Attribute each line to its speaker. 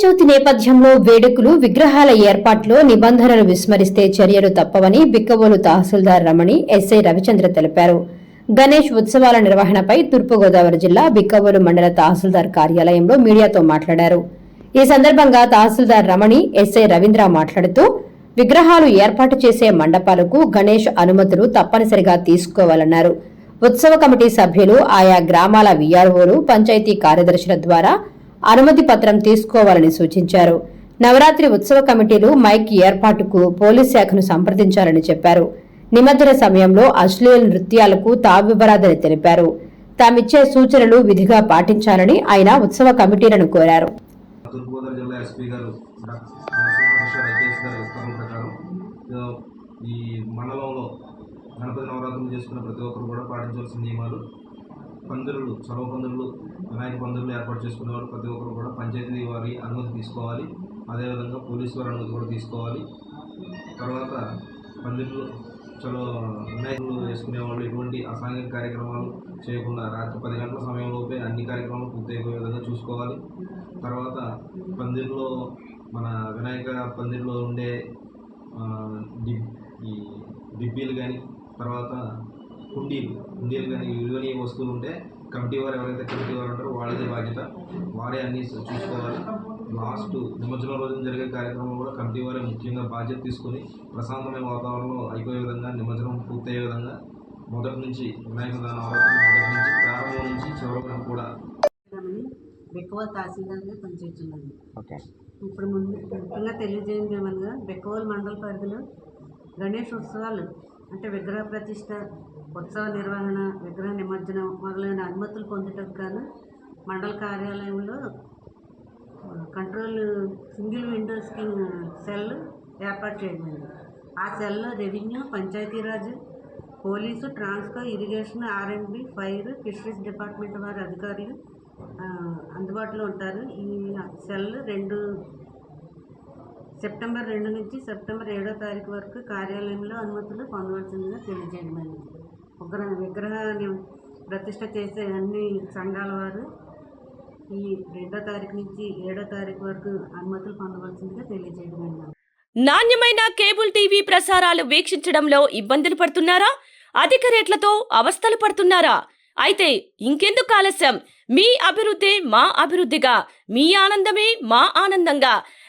Speaker 1: చవితి నేపథ్యంలో వేడుకలు విగ్రహాల ఏర్పాట్లో నిబంధనలు విస్మరిస్తే చర్యలు తప్పవని బిక్కవోలు తహసీల్దార్ రమణి ఎస్ఐ రవిచంద్ర తెలిపారు. గణేష్ ఉత్సవాల నిర్వహణపై తూర్పుగోదావరి జిల్లా బిక్కవోలు మండల తహసీల్దార్ కార్యాలయంలో మీడియాతో మాట్లాడారు. ఈ సందర్భంగా తహసీల్దార్ రమణి ఎస్ఐ రవీంద్ర మాట్లాడుతూ విగ్రహాలు ఏర్పాటు చేసే మండపాలకు గణేష్ అనుమతులు తప్పనిసరిగా తీసుకోవాలన్నారు. ఉత్సవ కమిటీ సభ్యులు ఆయా గ్రామాల వీఆర్ఓలు పంచాయతీ కార్యదర్శుల ద్వారా అనుమతి పత్రం తీసుకోవాలని సూచించారు. నవరాత్రి ఉత్సవ కమిటీలు మైక్ ఏర్పాటుకు పోలీస్ శాఖను సంప్రదించాలని చెప్పారు. నిమజ్జన సమయంలో అశ్లీల నృత్యాలకు తావివ్వరాదని తెలిపారు. తామిచ్చే సూచనలు విధిగా పాటించాలని ఆయన ఉత్సవ కమిటీలను కోరారు.
Speaker 2: ఈ మండలంలో గణపతి నవరాత్రులు చేసుకున్న ప్రతి ఒక్కరు కూడా పాటించాల్సిన నియమాలు పందిరులు చొరవ పందిరులు వినాయక పందిరులు ఏర్పాటు చేసుకునేవారు. ప్రతి ఒక్కరు కూడా పంచాయతీ వారి అనుమతి తీసుకోవాలి. అదేవిధంగా పోలీసు వారి అనుమతి కూడా తీసుకోవాలి. తర్వాత పందిరులు చలో వినాయకులు వేసుకునేవాళ్ళు ఎటువంటి అసాంఘిక కార్యక్రమాలు చేయకుండా రాత్రి పది గంటల సమయంలోపే అన్ని కార్యక్రమాలు పూర్తయిపోయే విధంగా చూసుకోవాలి. తర్వాత పందిర్లో మన వినాయక పందిర్లో ఉండే డి- ఈ డిబ్బీలు కానీ తర్వాత కుండీలు కుండీలు కానీ విలువనీయ వస్తువులు ఉంటే కమిటీ వారు ఎవరైతే కమిటీ వారు ఉంటారో వాళ్ళదే బాధ్యత. వారే అన్ని చూసుకోవాలి. లాస్ట్ నిమజ్జనం రోజున జరిగే కార్యక్రమం కూడా కమిటీ వారే ముఖ్యంగా బాధ్యత తీసుకొని ప్రశాంతమైన వాతావరణంలో అయిపోయే విధంగా నిమజ్జనం పూర్తయ్యే విధంగా మొదటి నుంచి వినాయక నవరాత్రి మొదటి నుంచి ప్రారంభం నుంచి చివరి వరకు కూడా
Speaker 3: అని బెక్కవల్ తహసీల్దార్గా పనిచేస్తున్నాను.
Speaker 4: ఓకే.
Speaker 3: ఇప్పుడు ముందు ముఖ్యంగా తెలియజేయండి ఏమనగా బెక్కవల్ మండల పరిధిలో గణేష్ ఉత్సవాలు అంటే విగ్రహ ప్రతిష్ట ఉత్సవ నిర్వహణ విగ్రహ నిమజ్జనం మొదలైన అనుమతులు పొందుటకు గాను మండల కార్యాలయంలో control single window scheme cell ఏర్పాటు చేయబడింది. ఆ సెల్లో revenue Panchayati Raj police Transco irrigation R and B fire fisheries department వారి అధికారులు అందుబాటులో ఉంటారు. ఈ సెల్ రెండు సెప్టెంబర్ రెండు నుంచి సెప్టెంబర్ ఏడో తారీఖు వరకు కార్యాలయంలో అనుమతులు పొందవలసిందిగా తెలియజేయమైనది ఉగ్ర విగ్రహాన్ని ప్రతిష్ట చేసే అన్ని సంఘాల వారు ఈ రెండో తారీఖు నుంచి ఏడో తారీఖు వరకు అనుమతులు పొందవలసిందిగా తెలియజేయమైనది
Speaker 5: నాణ్యమైన కేబుల్ టీవీ ప్రసారాలు వీక్షించడంలో ఇబ్బందులు పడుతున్నారా? అధిక రేట్లతో అవస్థలు పడుతున్నారా? అయితే ఇంకెందుకు ఆలస్యం? మీ అభివృద్ధి మా అభివృద్ధిగా మీ ఆనందమే మా ఆనందంగా.